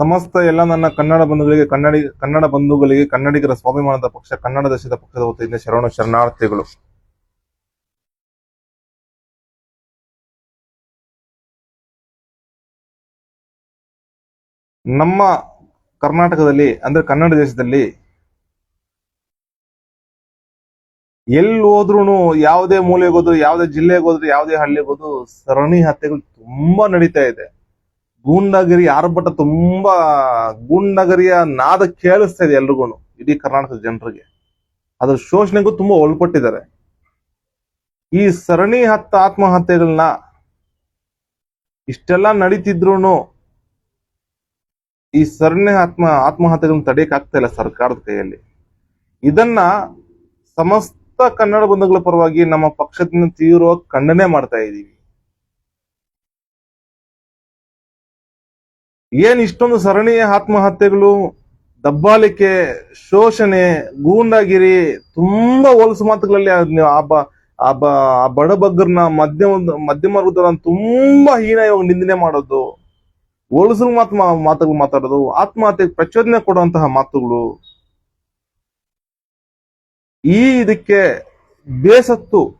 ಸಮಸ್ತ ಎಲ್ಲ ನನ್ನ ಕನ್ನಡ ಬಂಧುಗಳಿಗೆ, ಕನ್ನಡಿ, ಕನ್ನಡ ಬಂಧುಗಳಿಗೆ, ಕನ್ನಡಿಗರ ಸ್ವಾಭಿಮಾನದ ಪಕ್ಷ, ಕನ್ನಡ ದೇಶದ ಪಕ್ಷದ ವತಿಯಿಂದ ಶರಣು, ಶರಣಾರ್ಥಿಗಳು. ನಮ್ಮ ಕರ್ನಾಟಕದಲ್ಲಿ, ಅಂದ್ರೆ ಕನ್ನಡ ದೇಶದಲ್ಲಿ ಎಲ್ಲಿ ಹೋದ್ರು ಯಾವುದೇ ಮೂಲೆಗೆ ಹೋದ್ರು, ಯಾವುದೇ ಜಿಲ್ಲೆಗೆ ಹೋದ್ರು, ಯಾವುದೇ ಹಳ್ಳಿಗೆ ಹೋದ್ರು, ಸರಣಿ ಹತ್ಯೆಗಳು ತುಂಬಾ ನಡೀತಾ ಇದೆ. ಗೂಂಡಾಗಿರಿ ಆರ್ಭಟ ತುಂಬಾ ಗೂಂಡಗಿರಿಯ ನಾದ ಕೇಳಿಸ್ತಾ ಇದೆ ಎಲ್ರಿಗೂ ಇಡೀ ಕರ್ನಾಟಕದ ಜನರಿಗೆ. ಅದ್ರ ಶೋಷಣೆಗೂ ತುಂಬಾ ಒಳಪಟ್ಟಿದ್ದಾರೆ. ಈ ಸರಣಿ ಹತ್ತ ಆತ್ಮಹತ್ಯೆಗಳನ್ನ ಇಷ್ಟೆಲ್ಲ ನಡೀತಿದ್ರು ಈ ಸರಣಿ ಆತ್ಮ ಆತ್ಮಹತ್ಯೆಗಳನ್ನ ತಡೆಯಕ್ ಆಗ್ತಾ ಇಲ್ಲ ಸರ್ಕಾರದ ಕೈಯಲ್ಲಿ. ಇದನ್ನ ಸಮಸ್ತ ಕನ್ನಡ ಬಂಧುಗಳ ಪರವಾಗಿ ನಮ್ಮ ಪಕ್ಷದಿಂದ ತೀವ್ರವಾಗಿ ಖಂಡನೆ ಮಾಡ್ತಾ ಇದ್ದೀವಿ. ಏನ್ ಇಷ್ಟೊಂದು ಸರಣಿ ಆತ್ಮಹತ್ಯೆಗಳು, ದಬ್ಬಾಳಿಕೆ, ಶೋಷಣೆ, ಗೂಂಡಾಗಿರಿ, ತುಂಬಾ ಹೊಲಸು ಮಾತುಗಳಲ್ಲಿ ಆ ಆ ಬ- ಆ ಬಡಬಗ್ಗರನ್ನ ಮಧ್ಯಮ ಮಧ್ಯಮ ವರ್ಗದವ್ರನ್ನ ತುಂಬಾ ಹೀನಾಯವಾಗಿ ನಿಂದನೆ ಮಾಡೋದು. ಹೊಲಸು ಮಾತು ಮಾತುಗಳು ಮಾತಾಡೋದು, ಆತ್ಮಹತ್ಯೆಗೆ ಪ್ರಚೋದನೆ ಕೊಡುವಂತಹ ಮಾತುಗಳು. ಈ ಇದಕ್ಕೆ ಬೇಸತ್ತು.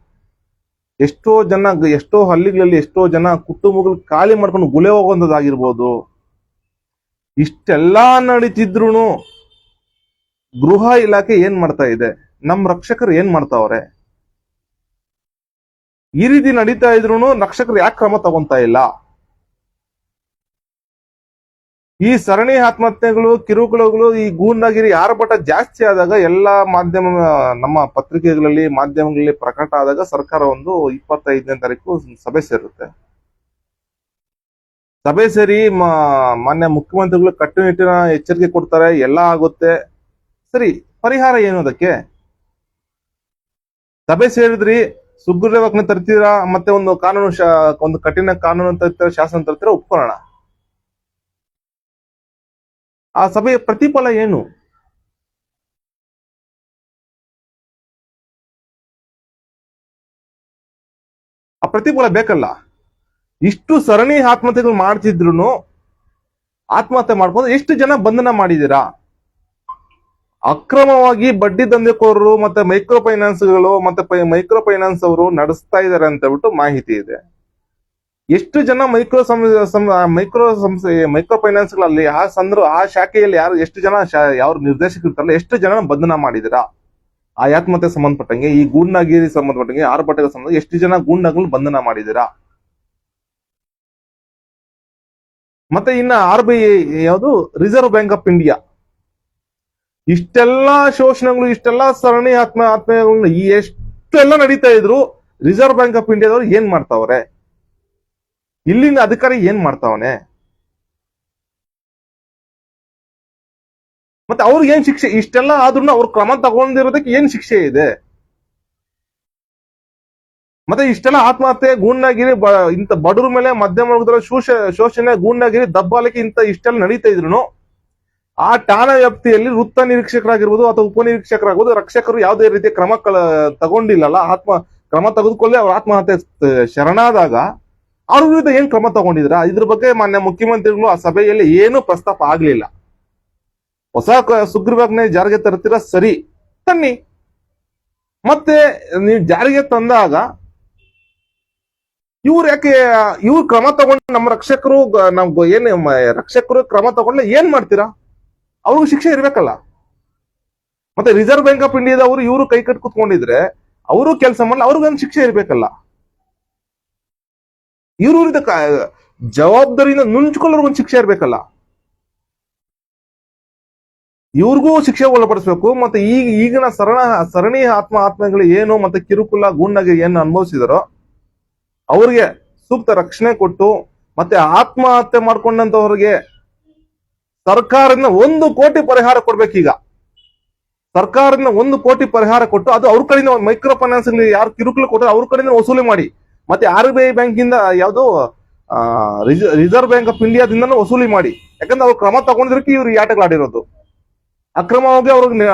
ಎಷ್ಟೋ ಜನ, ಎಷ್ಟೋ ಹಳ್ಳಿಗಳಲ್ಲಿ ಎಷ್ಟೋ ಜನ ಕುಟುಂಬಗಳು ಖಾಲಿ ಮಾಡ್ಕೊಂಡು ಗುಲೆ ಹೋಗುವಂತದ್ದಾಗಿರ್ಬೋದು ಇಷ್ಟೆಲ್ಲಾ ನಡೀತಿದ್ರು ಗೃಹ ಇಲಾಖೆ ಏನ್ ಮಾಡ್ತಾ ಇದೆ? ನಮ್ ರಕ್ಷಕರು ಏನ್ ಮಾಡ್ತಾವ್ರೆ? ಈ ರೀತಿ ನಡೀತಾ ಇದ್ರು ರಕ್ಷಕರು ಯಾಕೆ ಕ್ರಮ ತಗೊಂತಾ ಇಲ್ಲ? ಈ ಸರಣಿ ಆತ್ಮಹತ್ಯೆಗಳು, ಕಿರುಕುಳಗಳು, ಈ ಗೂಂಡಾಗಿರಿ ಆರ್ಭಟ ಜಾಸ್ತಿ ಆದಾಗ ಎಲ್ಲಾ ಮಾಧ್ಯಮ, ನಮ್ಮ ಪತ್ರಿಕೆಗಳಲ್ಲಿ, ಮಾಧ್ಯಮಗಳಲ್ಲಿ ಪ್ರಕಟ ಆದಾಗ ಸರ್ಕಾರ ಒಂದು ಇಪ್ಪತ್ತೈದನೇ ತಾರೀಕು ಸಭೆ ಸೇರುತ್ತೆ. ಸಭೆ ಸೇರಿ ಮಾನ್ಯ ಮುಖ್ಯಮಂತ್ರಿಗಳು ಕಟ್ಟುನಿಟ್ಟಿನ ಎಚ್ಚರಿಕೆ ಕೊಡ್ತಾರೆ, ಎಲ್ಲ ಆಗುತ್ತೆ. ಸರಿ, ಪರಿಹಾರ ಏನು ಅದಕ್ಕೆ? ಸಭೆ ಸೇರಿದ್ರಿ ಸುಗ್ರೀವಾಜ್ಞೆ ತರ್ತೀರಾ? ಮತ್ತೆ ಒಂದು ಕಾನೂನು ಒಂದು ಕಠಿಣ ಕಾನೂನು ತರ್ತೀರಾ, ಶಾಸನ ತರ್ತೀರಾ ಉಪಕರಣ ಆ ಸಭೆಯ ಪ್ರತಿಫಲ ಏನು? ಆ ಪ್ರತಿಫಲ ಬೇಕಲ್ಲ? ಇಷ್ಟು ಸರಣಿ ಆತ್ಮಹತ್ಯೆಗಳು ಮಾಡ್ತಿದ್ರು ಆತ್ಮಹತ್ಯೆ ಮಾಡ್ಕೊಂಡು ಎಷ್ಟು ಜನ ಬಂಧನ ಮಾಡಿದೀರಾ ಅಕ್ರಮವಾಗಿ ಬಡ್ಡಿ ದಂಧೆಕೋರರು ಮತ್ತೆ ಮೈಕ್ರೋ ಫೈನಾನ್ಸ್ಗಳು ಮತ್ತೆ ಮೈಕ್ರೋ ಫೈನಾನ್ಸ್ ಅವರು ನಡೆಸ್ತಾ ಇದ್ದಾರೆ ಅಂತ ಹೇಳ್ಬಿಟ್ಟು ಮಾಹಿತಿ ಇದೆ. ಎಷ್ಟು ಜನ ಮೈಕ್ರೋ ಮೈಕ್ರೋ ಸಂಸ್ಥೆ ಮೈಕ್ರೋ ಫೈನಾನ್ಸ್ಗಳಲ್ಲಿ ಆ ಸಂದ್ರ, ಆ ಶಾಖೆಯಲ್ಲಿ ಯಾರು, ಎಷ್ಟು ಜನ ಯಾವ ನಿರ್ದೇಶಕರು ಇರ್ತಾರಲ್ಲ, ಎಷ್ಟು ಜನ ಬಂಧನ ಮಾಡಿದಿರಾ ಆ ಆತ್ಮಹತ್ಯೆ ಸಂಬಂಧಪಟ್ಟಂಗೆ, ಈ ಗೂಂಡಾಗಿರಿ ಸಂಬಂಧಪಟ್ಟಂಗೆ ಆರ್ಭಟಕ್ಕೆ ಸಂಬಂಧ, ಎಷ್ಟು ಜನ ಗೂಂಡಾಗಳು ಬಂಧನ ಮಾಡಿದಿರಾ ಮತ್ತೆ ಇನ್ನ ಆರ್ ಬಿ ಐ ಯಾವುದು? ರಿಸರ್ವ್ ಬ್ಯಾಂಕ್ ಆಫ್ ಇಂಡಿಯಾ ಇಷ್ಟೆಲ್ಲಾ ಶೋಷಣೆಗಳು, ಇಷ್ಟೆಲ್ಲಾ ಸರಣಿ ಆತ್ಮ, ಆತ್ಮೀಯಗಳನ್ನ ಎಷ್ಟೆಲ್ಲ ನಡೀತಾ ಇದ್ರು ರಿಸರ್ವ್ ಬ್ಯಾಂಕ್ ಆಫ್ ಇಂಡಿಯಾದವ್ರು ಏನ್ ಮಾಡ್ತಾವ್ರೆ? ಇಲ್ಲಿನ ಅಧಿಕಾರಿ ಏನ್ ಮಾಡ್ತಾವನೆ? ಮತ್ತೆ ಅವ್ರಿಗೆ ಏನ್ ಶಿಕ್ಷೆ? ಇಷ್ಟೆಲ್ಲ ಆದ್ರೂ ಅವ್ರ ಕ್ರಮ ತಗೊಂಡಿರೋದಕ್ಕೆ ಏನ್ ಶಿಕ್ಷೆ ಇದೆ? ಮತ್ತೆ ಇಷ್ಟೆಲ್ಲ ಆತ್ಮಹತ್ಯೆ, ಗೂಂಡಾಗಿರಿ ಇಂತ ಬಡವ್ರ ಮೇಲೆ ಮಧ್ಯಮ ವರ್ಗದ ಶೋಷ, ಶೋಷಣೆ, ಗೂಂಡಾಗಿರಿ ದಬ್ಬಾಲಿಕೆ ಇಂತ ಇಷ್ಟೆಲ್ಲ ನಡೀತಾ ಇದ್ರು ಆ ಠಾಣಾ ವ್ಯಾಪ್ತಿಯಲ್ಲಿ ವೃತ್ತ ನಿರೀಕ್ಷಕರಾಗಿರ್ಬೋದು ಅಥವಾ ಉಪನಿರೀಕ್ಷಕರಾಗ್ಬೋದು ರಕ್ಷಕರು ಯಾವುದೇ ರೀತಿಯ ಕ್ರಮ ತಗೊಂಡಿಲ್ಲಲ್ಲ, ಆತ್ಮ, ಕ್ರಮ ತೆಗೆದುಕೊಳ್ಳಿ, ಅವ್ರ ಆತ್ಮಹತ್ಯೆ ಶರಣಾದಾಗ ಅವ್ರ ವಿರುದ್ಧ ಏನ್ ಕ್ರಮ ತಗೊಂಡಿದ್ರ? ಇದ್ರ ಬಗ್ಗೆ ಮಾನ್ಯ ಮುಖ್ಯಮಂತ್ರಿಗಳು ಆ ಸಭೆಯಲ್ಲಿ ಏನು ಪ್ರಸ್ತಾಪ ಆಗ್ಲಿಲ್ಲ. ಹೊಸ ಸುಗ್ರೀವಾಜ್ಞೆ ಜಾರಿಗೆ ತರ್ತೀರಾ? ಸರಿ. ತನ್ನಿ. ಮತ್ತೆ ನೀವು ಜಾರಿಗೆ ತಂದಾಗ ಇವ್ರು ಯಾಕೆ, ಇವ್ರು ಕ್ರಮ ತಗೊಂಡು ನಮ್ಮ ರಕ್ಷಕರು ನಮ್ ಏನ್ ರಕ್ಷಕರು ಕ್ರಮ ತಗೊಂಡ್ರೆ ಏನ್ ಮಾಡ್ತೀರಾ? ಅವ್ರಿಗೂ ಶಿಕ್ಷೆ ಇರ್ಬೇಕಲ್ಲ. ಮತ್ತೆ ರಿಸರ್ವ್ ಬ್ಯಾಂಕ್ ಆಫ್ ಇಂಡಿಯಾದವರು ಇವರು ಕೈ ಕಟ್ ಕುತ್ಕೊಂಡಿದ್ರೆ, ಅವರು ಕೆಲಸ ಮಾಡಲ್ಲ ಅವ್ರಿಗೊಂದು ಶಿಕ್ಷೆ ಇರ್ಬೇಕಲ್ಲ. ಇವರು ಜವಾಬ್ದಾರಿಯಿಂದ ನುಂಚ್ಕೊಳ್ಳೋರ್ಗೊಂದು ಶಿಕ್ಷೆ ಇರ್ಬೇಕಲ್ಲ. ಇವ್ರಿಗೂ ಶಿಕ್ಷೆ ಒಳಪಡಿಸ್ಬೇಕು, ಮತ್ತೆ ಈಗ, ಈಗಿನ ಸರಣ, ಸರಣಿ ಆತ್ಮ, ಆತ್ಮಗಳು ಏನು, ಮತ್ತೆ ಕಿರುಕುಳ, ಗೂಂಡಾಗಿ ಏನು ಅನುಭವಿಸಿದಾರೋ ಅವ್ರಿಗೆ ಸೂಕ್ತ ರಕ್ಷಣೆ ಕೊಟ್ಟು ಮತ್ತೆ ಆತ್ಮಹತ್ಯೆ ಮಾಡ್ಕೊಂಡಂತವ್ರಿಗೆ ಸರ್ಕಾರದಿಂದ ಒಂದು ಕೋಟಿ ಪರಿಹಾರ ಕೊಡ್ಬೇಕೀಗ. ಸರ್ಕಾರದಿಂದ ಒಂದು ಕೋಟಿ ಪರಿಹಾರ ಕೊಟ್ಟು ಅದು ಅವ್ರ ಕಡೆಯಿಂದ ಮೈಕ್ರೋ ಫೈನಾನ್ಸ್ ಯಾರು ಕಿರುಕುಳ ಕೊಟ್ಟರೆ ಅವ್ರ ಕಡೆಯಿಂದ ವಸೂಲಿ ಮಾಡಿ. ಮತ್ತೆ ಆರ್ ಬಿ ಐ ಬ್ಯಾಂಕಿಂದ ಯಾವುದು ರಿಸರ್ವ್ ಬ್ಯಾಂಕ್ ಆಫ್ ಇಂಡಿಯಾದಿಂದನೂ ವಸೂಲಿ ಮಾಡಿ. ಯಾಕಂದ್ರೆ ಅವ್ರು ಕ್ರಮ ತಗೊಂಡಿದ್ದಕ್ಕೆ ಇವ್ರು ಈ ಆಟಗಳಾಡಿರೋದು. ಅಕ್ರಮವಾಗಿ ಅವ್ರಿಗೆ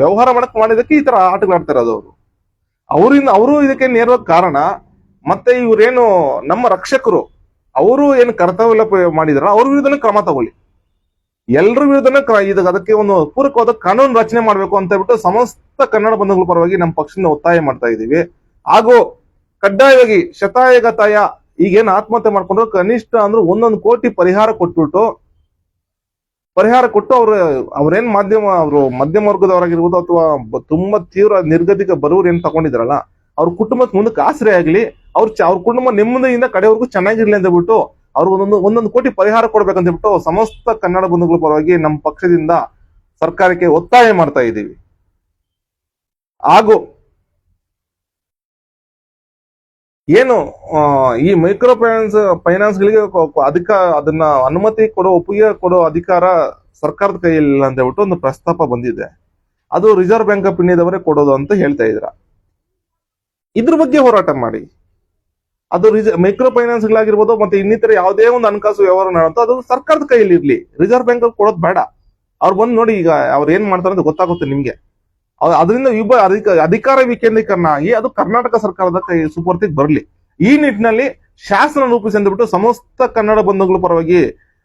ವ್ಯವಹಾರ ಮಾಡಕ್ ಮಾಡಿದಕ್ಕೆ ಈ ತರ ಆಟಗಳು ಆಡ್ತಿರೋದು ಅವರು. ಅವರಿಂದ, ಅವರು ಇದಕ್ಕೆ ನೇರ ಕಾರಣ ಮತ್ತೆ ಇವರೇನು ನಮ್ಮ ರಕ್ಷಕರು, ಅವರು ಏನು ಕರ್ತವ್ಯ ಮಾಡಿದಾರ ಅವ್ರ ವಿರುದ್ಧನ ಕ್ರಮ ತಗೊಳ್ಳಿ. ಎಲ್ಲರ ವಿರುದ್ಧನ ಇದು ಅದಕ್ಕೆ ಒಂದು ಪೂರಕವಾದ ಕಾನೂನು ರಚನೆ ಮಾಡಬೇಕು ಅಂತ ಹೇಳ್ಬಿಟ್ಟು ಸಮಸ್ತ ಕನ್ನಡ ಬಂಧುಗಳ ಪರವಾಗಿ ನಮ್ಮ ಪಕ್ಷದಿಂದ ಒತ್ತಾಯ ಮಾಡ್ತಾ ಇದ್ದೀವಿ. ಹಾಗೂ ಕಡ್ಡಾಯವಾಗಿ ಶತಾಯಗತಾಯ ಈಗೇನು ಆತ್ಮಹತ್ಯೆ ಮಾಡ್ಕೊಂಡ್ರು ಕನಿಷ್ಠ ಅಂದ್ರೆ ಒಂದೊಂದು ಕೋಟಿ ಪರಿಹಾರ ಕೊಟ್ಬಿಟ್ಟು, ಪರಿಹಾರ ಕೊಟ್ಟು ಅವ್ರ, ಅವ್ರೇನ್ ಮಾಧ್ಯಮ, ಅವರು ಮಧ್ಯಮ ವರ್ಗದವರಾಗಿರ್ಬೋದು ಅಥವಾ ತುಂಬಾ ತೀವ್ರ ನಿರ್ಗತಿಕ ಬರುವರು ಏನ್ ತಗೊಂಡಿದ್ರಲ್ಲ ಅವ್ರ ಕುಟುಂಬಕ್ಕೆ ಮುಂದಕ್ಕೆ ಆಸರೆ ಆಗ್ಲಿ ಅವ್ರ ಅವ್ರ ಕುಟುಂಬ ನೆಮ್ಮದಿಯಿಂದ ಕಡೆವರೆಗೂ ಚೆನ್ನಾಗಿರ್ಲಿ ಅಂತ ಬಿಟ್ಟು ಅವ್ರು ಒಂದೊಂದು ಒಂದೊಂದು ಕೋಟಿ ಪರಿಹಾರ ಕೊಡ್ಬೇಕಂತ ಹೇಳ್ಬಿಟ್ಟು ಸಮಸ್ತ ಕನ್ನಡ ಬಂಧುಗಳ ಪರವಾಗಿ ನಮ್ಮ ಪಕ್ಷದಿಂದ ಸರ್ಕಾರಕ್ಕೆ ಒತ್ತಾಯ ಮಾಡ್ತಾ ಇದ್ದೀವಿ. ಹಾಗೂ ಏನು ಈ ಮೈಕ್ರೋ ಫೈನಾನ್ಸ್ ಫೈನಾನ್ಸ್ ಗಳಿಗೆ ಕೊ- ಕೊ- ಅಧಿಕ ಅದನ್ನ ಅನುಮತಿ ಕೊಡೋ, ಒಪ್ಪಿಗೆ ಕೊಡೋ ಅಧಿಕಾರ ಸರ್ಕಾರದ ಕೈಯಲ್ಲಿ ಅಂತ ಹೇಳ್ಬಿಟ್ಟು ಒಂದು ಪ್ರಸ್ತಾಪ ಬಂದಿದೆ. ಅದು ರಿಸರ್ವ್ ಬ್ಯಾಂಕ್ ಆಫ್ ಇಂಡಿಯಾದವರೇ ಕೊಡೋದು ಅಂತ ಹೇಳ್ತಾ ಇದ್ರ. ಇದ್ರ ಬಗ್ಗೆ ಹೋರಾಟ ಮಾಡಿ. ಅದು ಮೈಕ್ರೋ ಫೈನಾನ್ಸ್ ಗಳಾಗಿರ್ಬೋದು ಮತ್ತೆ ಇನ್ನಿತರ ಯಾವುದೇ ಒಂದು ಹಣಕಾಸು ವ್ಯವಹಾರ ಮಾಡುತ್ತೋ ಅದು ಸರ್ಕಾರದ ಕೈಯಲ್ಲಿ ಇರ್ಲಿ ರಿಸರ್ವ್ ಬ್ಯಾಂಕ್ ಕೊಡೋದು ಬೇಡ. ಅವ್ರು ಬಂದು ನೋಡಿ ಈಗ ಅವ್ರು ಏನ್ ಮಾಡ್ತಾರೆ ಅಂತ ಗೊತ್ತಾಗುತ್ತೆ ನಿಮ್ಗೆ. ಅದರಿಂದ ವಿಭ, ಅಧಿಕ, ಅಧಿಕಾರ ವಿಕೇಂದ್ರೀಕರಣ ಆಗಿ ಅದು ಕರ್ನಾಟಕ ಸರ್ಕಾರದ ಕೈ, ಸುಪರ್ತಿಗೆ ಬರಲಿ. ಈ ನಿಟ್ಟಿನಲ್ಲಿ ಶಾಸನ ರೂಪಿಸಿ ಅಂದ್ಬಿಟ್ಟು ಸಮಸ್ತ ಕನ್ನಡ ಬಂಧುಗಳ ಪರವಾಗಿ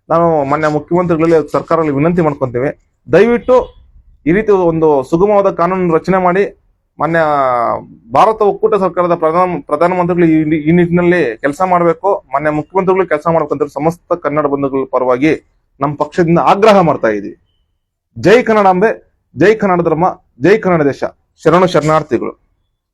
ನಾನು ಮಾನ್ಯ ಮುಖ್ಯಮಂತ್ರಿಗಳಲ್ಲಿ ಸರ್ಕಾರದಲ್ಲಿ ವಿನಂತಿ ಮಾಡ್ಕೊಂತೇವೆ. ದಯವಿಟ್ಟು ಈ ರೀತಿ ಒಂದು ಸುಗಮವಾದ ಕಾನೂನು ರಚನೆ ಮಾಡಿ ಮಾನ್ಯ ಭಾರತ ಒಕ್ಕೂಟ ಸರ್ಕಾರದ ಪ್ರಧಾನ ಪ್ರಧಾನಮಂತ್ರಿಗಳು ಈ ನಿಟ್ಟಿನಲ್ಲಿ ಕೆಲಸ ಮಾಡಬೇಕು. ಮಾನ್ಯ ಮುಖ್ಯಮಂತ್ರಿಗಳು ಕೆಲಸ ಮಾಡ್ಕೊಂತ ಸಮಸ್ತ ಕನ್ನಡ ಬಂಧುಗಳ ಪರವಾಗಿ ನಮ್ಮ ಪಕ್ಷದಿಂದ ಆಗ್ರಹ ಮಾಡ್ತಾ ಇದ್ದೀವಿ. ಜೈ ಕನ್ನಡಾಂಬೆ ಜೈ ಕನ್ನಡ ಧರ್ಮ, ಜೈ ಕನ್ನಡ ದೇಶ. ಶರಣು ಶರಣಾರ್ಥಿಗಳು.